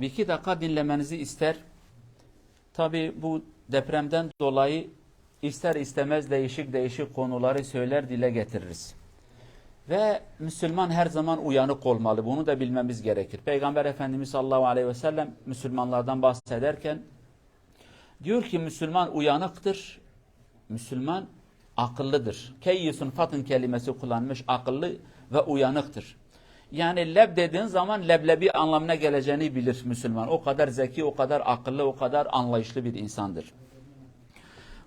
bir iki dakika dinlemenizi ister. Tabi bu depremden dolayı ister istemez değişik değişik konuları söyler dile getiririz. Ve Müslüman her zaman uyanık olmalı. Bunu da bilmemiz gerekir. Peygamber Efendimiz sallallahu aleyhi ve sellem Müslümanlardan bahsederken diyor ki Müslüman uyanıktır. Müslüman akıllıdır. Keyyusun fatın kelimesi kullanmış akıllı ve uyanıktır. Yani leb dediğin zaman leblebi anlamına geleceğini bilir Müslüman. O kadar zeki, o kadar akıllı, o kadar anlayışlı bir insandır.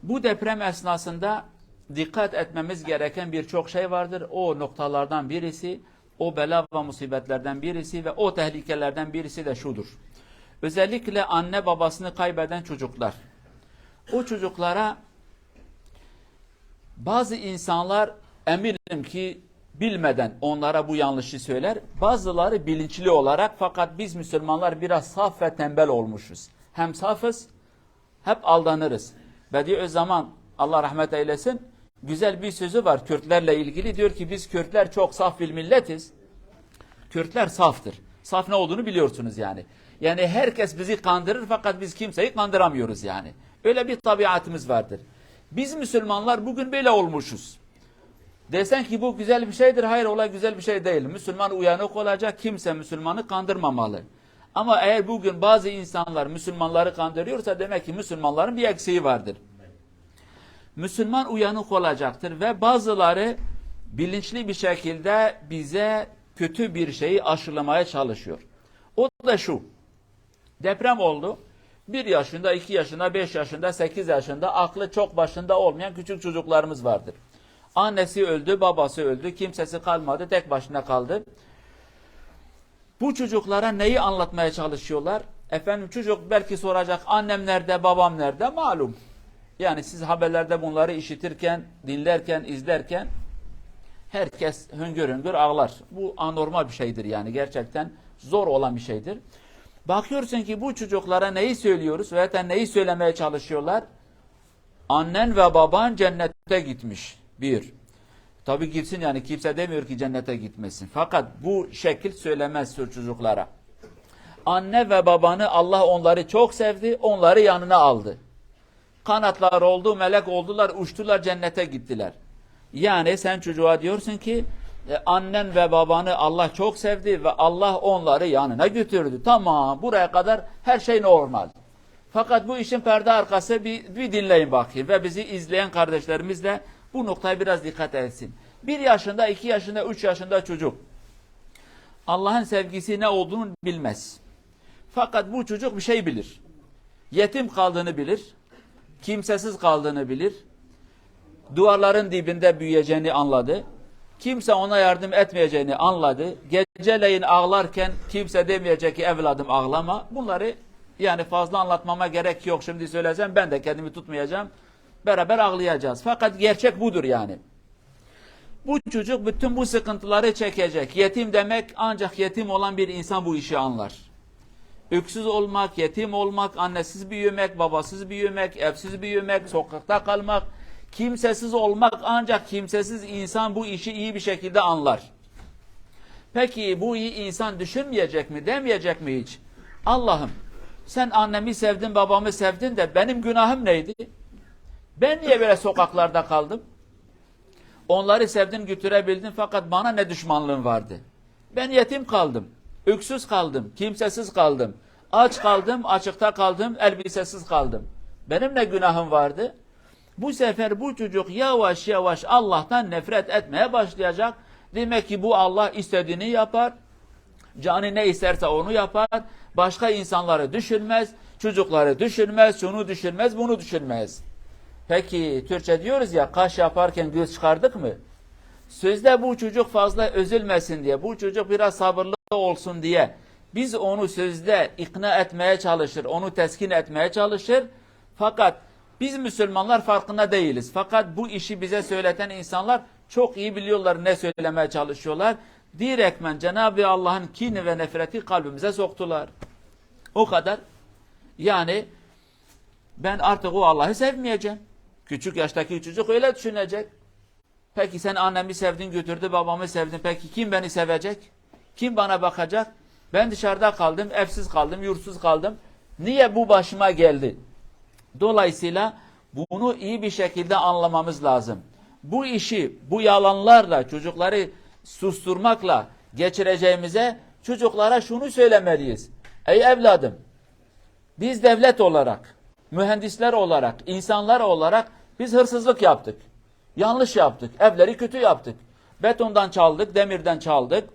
Bu deprem esnasında dikkat etmemiz gereken birçok şey vardır. O noktalardan birisi, o bela ve musibetlerden birisi ve o tehlikelerden birisi de şudur. Özellikle anne babasını kaybeden çocuklar. O çocuklara bazı insanlar eminim ki bilmeden onlara bu yanlışı söyler. Bazıları bilinçli olarak fakat biz Müslümanlar biraz saf ve tembel olmuşuz. Hem safız hep aldanırız. Bedi Özzaman Allah rahmet eylesin güzel bir sözü var Kürtlerle ilgili. Diyor ki biz Kürtler çok saf bir milletiz. Kürtler saftır. Saf ne olduğunu biliyorsunuz yani. Yani herkes bizi kandırır fakat biz kimseyi kandıramıyoruz yani. Öyle bir tabiatımız vardır. Biz Müslümanlar bugün böyle olmuşuz. Desen ki bu güzel bir şeydir. Hayır olay güzel bir şey değil. Müslüman uyanık olacak. Kimse Müslümanı kandırmamalı. Ama eğer bugün bazı insanlar Müslümanları kandırıyorsa demek ki Müslümanların bir eksiği vardır. Müslüman uyanık olacaktır ve bazıları bilinçli bir şekilde bize kötü bir şeyi aşılamaya çalışıyor. O da şu. Deprem oldu. Bir yaşında, iki yaşında, beş yaşında, sekiz yaşında aklı çok başında olmayan küçük çocuklarımız vardır. Annesi öldü, babası öldü, kimsesi kalmadı, tek başına kaldı. Bu çocuklara neyi anlatmaya çalışıyorlar? Efendim çocuk belki soracak annem nerede, babam nerede? Malum. Yani siz haberlerde bunları işitirken, dinlerken, izlerken herkes hüngür hüngür ağlar. Bu anormal bir şeydir yani gerçekten zor olan bir şeydir. Bakıyorsun ki bu çocuklara neyi söylüyoruz veya neyi söylemeye çalışıyorlar? Annen ve baban cennete gitmiş. Bir. Tabi gitsin yani kimse demiyor ki cennete gitmesin. Fakat bu şekil söylemez çocuklara. Anne ve babanı Allah onları çok sevdi, onları yanına aldı. Kanatlar oldu, melek oldular, uçtular, cennete gittiler. Yani sen çocuğa diyorsun ki e, annen ve babanı Allah çok sevdi ve Allah onları yanına götürdü. Tamam buraya kadar her şey normal. Fakat bu işin perde arkası bir, bir dinleyin bakayım ve bizi izleyen kardeşlerimiz de bu noktaya biraz dikkat etsin. Bir yaşında, iki yaşında, üç yaşında çocuk Allah'ın sevgisi ne olduğunu bilmez. Fakat bu çocuk bir şey bilir. Yetim kaldığını bilir. Kimsesiz kaldığını bilir. Duvarların dibinde büyüyeceğini anladı. Kimse ona yardım etmeyeceğini anladı. Geceleyin ağlarken kimse demeyecek ki evladım ağlama. Bunları yani fazla anlatmama gerek yok. Şimdi söylesem ben de kendimi tutmayacağım. Beraber ağlayacağız. Fakat gerçek budur yani. Bu çocuk bütün bu sıkıntıları çekecek. Yetim demek ancak yetim olan bir insan bu işi anlar. Öksüz olmak, yetim olmak, annesiz büyümek, babasız büyümek, evsiz büyümek, sokakta kalmak, kimsesiz olmak ancak kimsesiz insan bu işi iyi bir şekilde anlar. Peki bu iyi insan düşünmeyecek mi, demeyecek mi hiç? Allah'ım sen annemi sevdin, babamı sevdin de benim günahım neydi? Ben niye böyle sokaklarda kaldım? Onları sevdin, götürebildin fakat bana ne düşmanlığın vardı? Ben yetim kaldım, öksüz kaldım, kimsesiz kaldım, aç kaldım, açıkta kaldım, elbisesiz kaldım. Benim ne günahım vardı? Bu sefer bu çocuk yavaş yavaş Allah'tan nefret etmeye başlayacak. Demek ki bu Allah istediğini yapar. Canı ne isterse onu yapar. Başka insanları düşünmez. Çocukları düşünmez. Şunu düşünmez. Bunu düşünmez. Peki Türkçe diyoruz ya kaş yaparken göz çıkardık mı? Sözde bu çocuk fazla üzülmesin diye. Bu çocuk biraz sabırlı olsun diye. Biz onu sözde ikna etmeye çalışır. Onu teskin etmeye çalışır. Fakat biz Müslümanlar farkında değiliz. Fakat bu işi bize söyleten insanlar çok iyi biliyorlar ne söylemeye çalışıyorlar. Direktmen Cenab-ı Allah'ın kini ve nefreti kalbimize soktular. O kadar. Yani ben artık o Allah'ı sevmeyeceğim. Küçük yaştaki çocuk öyle düşünecek. Peki sen annemi sevdin götürdü babamı sevdin. Peki kim beni sevecek? Kim bana bakacak? Ben dışarıda kaldım, evsiz kaldım, yurtsuz kaldım. Niye bu başıma geldi? Dolayısıyla bunu iyi bir şekilde anlamamız lazım. Bu işi bu yalanlarla çocukları susturmakla geçireceğimize çocuklara şunu söylemeliyiz. Ey evladım biz devlet olarak, mühendisler olarak, insanlar olarak biz hırsızlık yaptık. Yanlış yaptık. Evleri kötü yaptık. Betondan çaldık, demirden çaldık.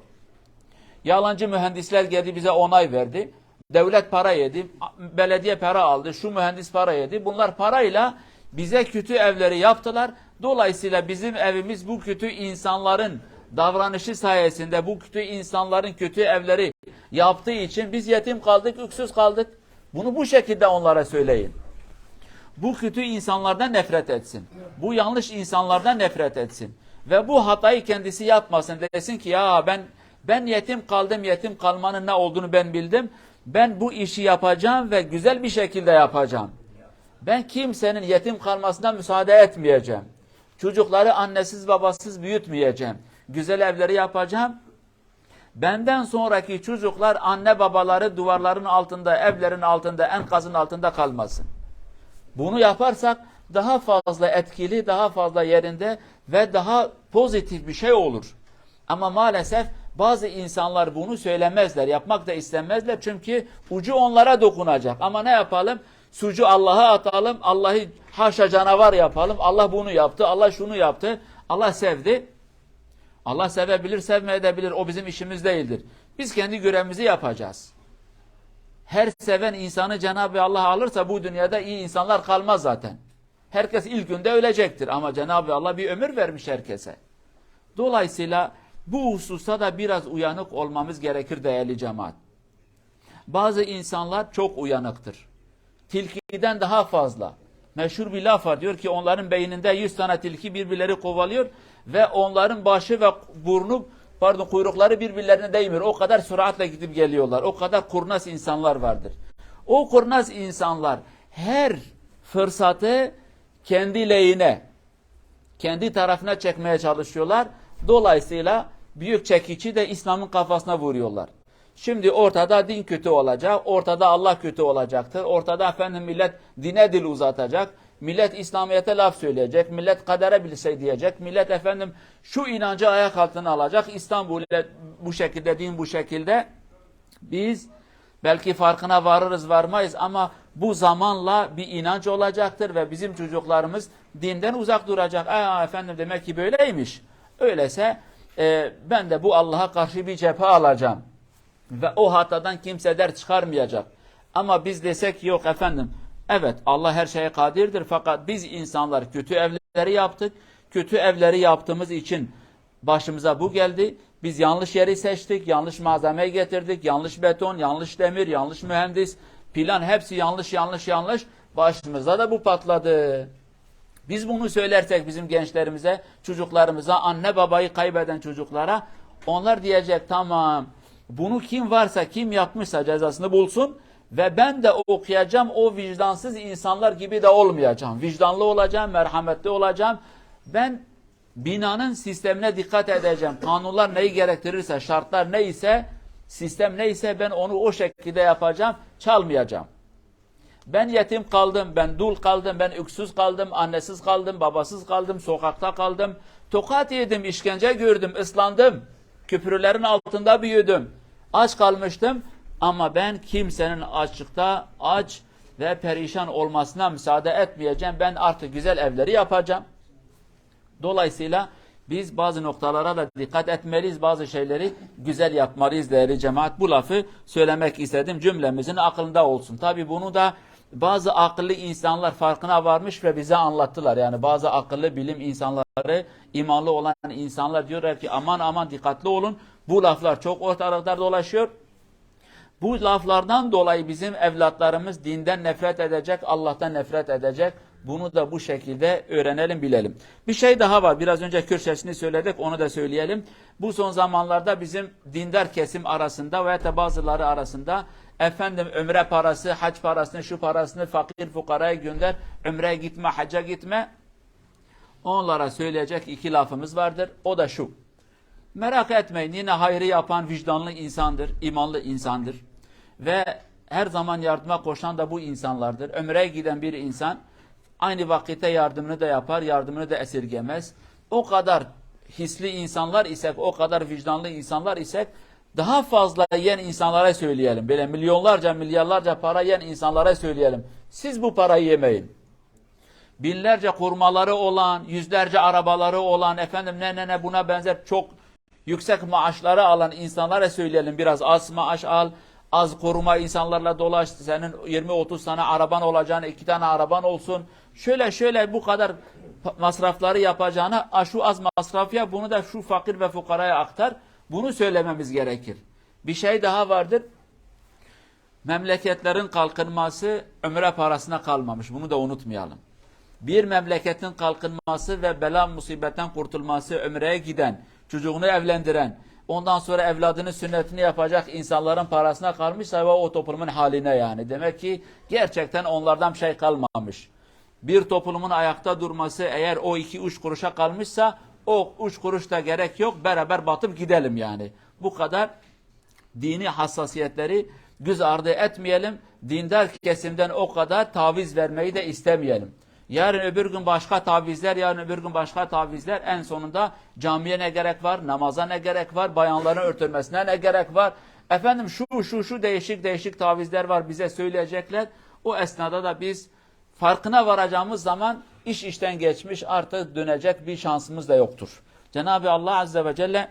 Yalancı mühendisler geldi bize onay verdi. Devlet para yedi, belediye para aldı, şu mühendis para yedi. Bunlar parayla bize kötü evleri yaptılar. Dolayısıyla bizim evimiz bu kötü insanların davranışı sayesinde bu kötü insanların kötü evleri yaptığı için biz yetim kaldık, öksüz kaldık. Bunu bu şekilde onlara söyleyin. Bu kötü insanlardan nefret etsin. Bu yanlış insanlardan nefret etsin. Ve bu hatayı kendisi yapmasın. Desin ki ya ben ben yetim kaldım. Yetim kalmanın ne olduğunu ben bildim. Ben bu işi yapacağım ve güzel bir şekilde yapacağım. Ben kimsenin yetim kalmasına müsaade etmeyeceğim. Çocukları annesiz babasız büyütmeyeceğim. Güzel evleri yapacağım. Benden sonraki çocuklar anne babaları duvarların altında, evlerin altında, enkazın altında kalmasın. Bunu yaparsak daha fazla etkili, daha fazla yerinde ve daha pozitif bir şey olur. Ama maalesef bazı insanlar bunu söylemezler, yapmak da istemezler çünkü ucu onlara dokunacak. Ama ne yapalım? Sucu Allah'a atalım, Allah'ı haşa canavar yapalım. Allah bunu yaptı, Allah şunu yaptı, Allah sevdi. Allah sevebilir, sevmeyebilir. O bizim işimiz değildir. Biz kendi görevimizi yapacağız. Her seven insanı Cenab-ı Allah alırsa bu dünyada iyi insanlar kalmaz zaten. Herkes ilk günde ölecektir ama Cenab-ı Allah bir ömür vermiş herkese. Dolayısıyla bu hususta da biraz uyanık olmamız gerekir değerli cemaat. Bazı insanlar çok uyanıktır. Tilkiden daha fazla. Meşhur bir laf var diyor ki onların beyninde 100 tane tilki birbirleri kovalıyor ve onların başı ve burnu pardon kuyrukları birbirlerine değmiyor. O kadar süratle gidip geliyorlar. O kadar kurnaz insanlar vardır. O kurnaz insanlar her fırsatı kendi lehine, kendi tarafına çekmeye çalışıyorlar. Dolayısıyla büyük çekici de İslam'ın kafasına vuruyorlar. Şimdi ortada din kötü olacak, ortada Allah kötü olacaktır. Ortada efendim millet dine dil uzatacak. Millet İslamiyet'e laf söyleyecek. Millet kadere bir şey diyecek. Millet efendim şu inancı ayak altına alacak. İstanbul bu şekilde, din bu şekilde. Biz belki farkına varırız varmayız ama bu zamanla bir inanç olacaktır ve bizim çocuklarımız dinden uzak duracak. Aa efendim demek ki böyleymiş. Öyleyse e, ben de bu Allah'a karşı bir cephe alacağım. Ve o hatadan kimse dert çıkarmayacak. Ama biz desek yok efendim. Evet Allah her şeye kadirdir fakat biz insanlar kötü evleri yaptık. Kötü evleri yaptığımız için başımıza bu geldi. Biz yanlış yeri seçtik, yanlış malzeme getirdik, yanlış beton, yanlış demir, yanlış mühendis, plan hepsi yanlış yanlış yanlış. Başımıza da bu patladı. Biz bunu söylersek bizim gençlerimize, çocuklarımıza, anne babayı kaybeden çocuklara onlar diyecek tamam bunu kim varsa kim yapmışsa cezasını bulsun ve ben de okuyacağım o vicdansız insanlar gibi de olmayacağım. Vicdanlı olacağım, merhametli olacağım. Ben binanın sistemine dikkat edeceğim. Kanunlar neyi gerektirirse, şartlar neyse, sistem neyse ben onu o şekilde yapacağım, çalmayacağım. Ben yetim kaldım, ben dul kaldım, ben öksüz kaldım, annesiz kaldım, babasız kaldım, sokakta kaldım. Tokat yedim, işkence gördüm, ıslandım. Küpürlerin altında büyüdüm. Aç kalmıştım ama ben kimsenin açlıkta aç ve perişan olmasına müsaade etmeyeceğim. Ben artık güzel evleri yapacağım. Dolayısıyla biz bazı noktalara da dikkat etmeliyiz. Bazı şeyleri güzel yapmalıyız değerli cemaat. Bu lafı söylemek istedim. Cümlemizin aklında olsun. Tabi bunu da bazı akıllı insanlar farkına varmış ve bize anlattılar. Yani bazı akıllı bilim insanları, imanlı olan insanlar diyorlar ki aman aman dikkatli olun. Bu laflar çok ortalıkta dolaşıyor. Bu laflardan dolayı bizim evlatlarımız dinden nefret edecek, Allah'tan nefret edecek. Bunu da bu şekilde öğrenelim, bilelim. Bir şey daha var. Biraz önce Kürşesini söyledik, onu da söyleyelim. Bu son zamanlarda bizim dindar kesim arasında veya da bazıları arasında efendim ömre parası, hac parasını, şu parasını fakir fukaraya gönder, ömreye gitme, hacca gitme. Onlara söyleyecek iki lafımız vardır. O da şu. Merak etmeyin yine hayrı yapan vicdanlı insandır, imanlı insandır. Ve her zaman yardıma koşan da bu insanlardır. Ömreye giden bir insan aynı vakitte yardımını da yapar, yardımını da esirgemez. O kadar hisli insanlar isek, o kadar vicdanlı insanlar isek daha fazla yiyen insanlara söyleyelim. Böyle milyonlarca, milyarlarca para yiyen insanlara söyleyelim. Siz bu parayı yemeyin binlerce kurmaları olan, yüzlerce arabaları olan, efendim ne ne ne buna benzer çok yüksek maaşları alan insanlara söyleyelim biraz az maaş al, az koruma insanlarla dolaş, senin 20-30 tane araban olacağını, iki tane araban olsun. Şöyle şöyle bu kadar masrafları yapacağına "Aa, şu az masraf yap, bunu da şu fakir ve fukaraya aktar. Bunu söylememiz gerekir. Bir şey daha vardır. Memleketlerin kalkınması ömre parasına kalmamış. Bunu da unutmayalım bir memleketin kalkınması ve bela musibetten kurtulması ömreye giden, çocuğunu evlendiren, ondan sonra evladının sünnetini yapacak insanların parasına kalmışsa ve o toplumun haline yani. Demek ki gerçekten onlardan bir şey kalmamış. Bir toplumun ayakta durması eğer o iki üç kuruşa kalmışsa o üç kuruş da gerek yok beraber batıp gidelim yani. Bu kadar dini hassasiyetleri göz ardı etmeyelim. Dindar kesimden o kadar taviz vermeyi de istemeyelim. Yarın öbür gün başka tavizler, yarın öbür gün başka tavizler. En sonunda camiye ne gerek var, namaza ne gerek var, bayanların örtülmesine ne gerek var. Efendim şu şu şu değişik değişik tavizler var bize söyleyecekler. O esnada da biz farkına varacağımız zaman iş işten geçmiş artık dönecek bir şansımız da yoktur. Cenab-ı Allah Azze ve Celle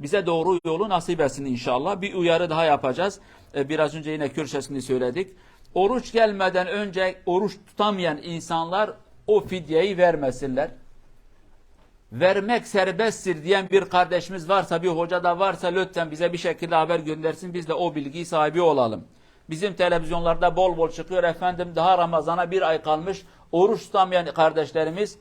bize doğru yolu nasip etsin inşallah. Bir uyarı daha yapacağız. Ee, Biraz önce yine Kürşesini söyledik. Oruç gelmeden önce oruç tutamayan insanlar o fidyeyi vermesinler. Vermek serbesttir diyen bir kardeşimiz varsa, bir hoca da varsa lütfen bize bir şekilde haber göndersin. Biz de o bilgiyi sahibi olalım. Bizim televizyonlarda bol bol çıkıyor efendim daha Ramazan'a bir ay kalmış. Oruç tutamayan kardeşlerimiz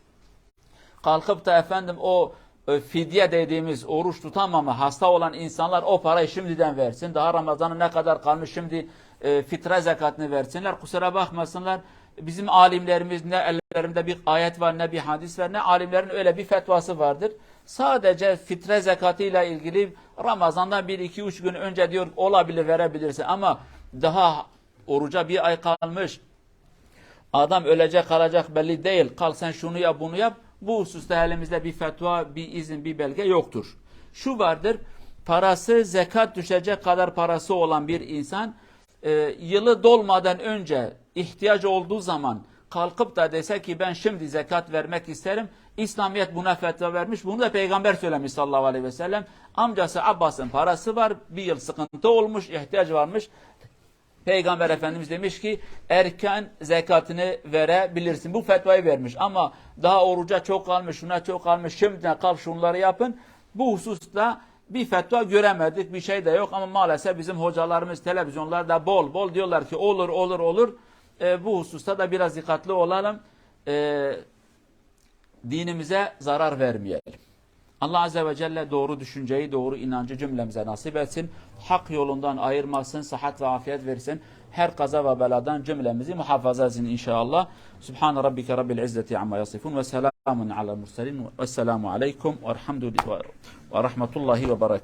kalkıp da efendim o e, fidye dediğimiz oruç tutamama hasta olan insanlar o parayı şimdiden versin. Daha Ramazan'a ne kadar kalmış şimdi e, fitre zekatını versinler. Kusura bakmasınlar. Bizim alimlerimiz ne ellerinde bir ayet var ne bir hadis var ne alimlerin öyle bir fetvası vardır. Sadece fitre zekatıyla ilgili Ramazan'dan bir iki üç gün önce diyor olabilir verebilirsin ama daha oruca bir ay kalmış Adam ölecek kalacak belli değil. Kal sen şunu yap bunu yap. Bu hususta elimizde bir fetva, bir izin, bir belge yoktur. Şu vardır. Parası zekat düşecek kadar parası olan bir insan e, yılı dolmadan önce ihtiyaç olduğu zaman kalkıp da dese ki ben şimdi zekat vermek isterim. İslamiyet buna fetva vermiş. Bunu da peygamber söylemiş sallallahu aleyhi ve sellem. Amcası Abbas'ın parası var. Bir yıl sıkıntı olmuş, ihtiyaç varmış. Peygamber Efendimiz demiş ki erken zekatını verebilirsin. Bu fetvayı vermiş ama daha oruca çok kalmış, şuna çok kalmış, şimdiden kalk şunları yapın. Bu hususta bir fetva göremedik, bir şey de yok ama maalesef bizim hocalarımız televizyonlarda bol bol diyorlar ki olur olur olur. E, bu hususta da biraz dikkatli olalım. E, dinimize zarar vermeyelim. Allah Azze ve Celle doğru düşünceyi, doğru inancı cümlemize nasip etsin. Hak yolundan ayırmasın, sıhhat ve afiyet versin. Her kaza ve beladan cümlemizi muhafaza etsin inşallah. Subhan rabbike rabbil izzeti amma yasifun ve selamun سلام على المرسلين والسلام عليكم ورحمة الله وبركاته.